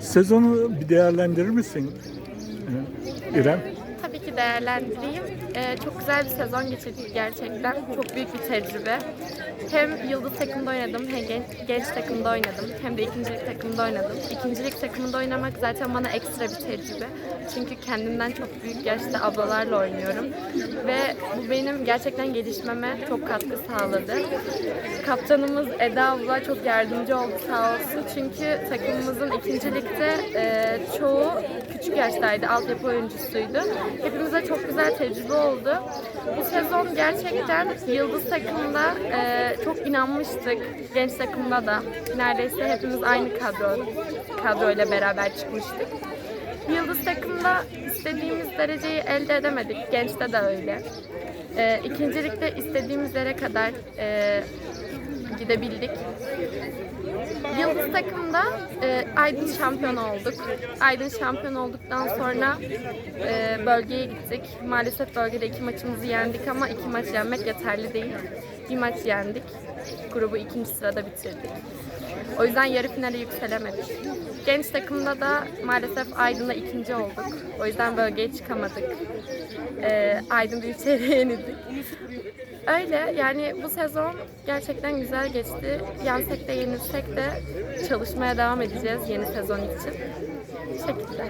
Sezonu bir değerlendirir misin e, İrem? Değerlendireyim. Ee, çok güzel bir sezon geçirdik gerçekten. Çok büyük bir tecrübe. Hem yıldız takımda oynadım, hem genç, genç takımda oynadım, hem de ikincilik takımda oynadım. İkincilik takımında oynamak zaten bana ekstra bir tecrübe. Çünkü kendimden çok büyük yaşta ablalarla oynuyorum. Ve bu benim gerçekten gelişmeme çok katkı sağladı. Kaptanımız Eda abla çok yardımcı oldu sağ olsun. Çünkü takımımızın ikincilikte e, çoğu küçük yaştaydı, altyapı oyuncusuydu. Hepimize çok güzel tecrübe oldu. Bu sezon gerçekten Yıldız takımda e, çok inanmıştık. Genç takımda da neredeyse hepimiz aynı kadro kadroyla beraber çıkmıştık. Yıldız takımda istediğimiz dereceyi elde edemedik. Gençte de öyle. E, ikincilikte istediğimiz yere kadar e, gidebildik. Yıldız takımda e, Aydın şampiyon olduk. Aydın şampiyon olduktan sonra e, bölgeye gittik. Maalesef bölgede iki maçımızı yendik ama iki maç yenmek yeterli değil. Bir maç yendik. Grubu ikinci sırada bitirdik. O yüzden yarı finale yükselemedik. Genç takımda da maalesef Aydın'da ikinci olduk. O yüzden bölgeye çıkamadık. E, Aydın Büyükşehir'e yenildik. Öyle yani bu sezon gerçekten güzel geçti. Yensek de yenilsek de çalışmaya devam edeceğiz yeni sezon için. Bu şekilde.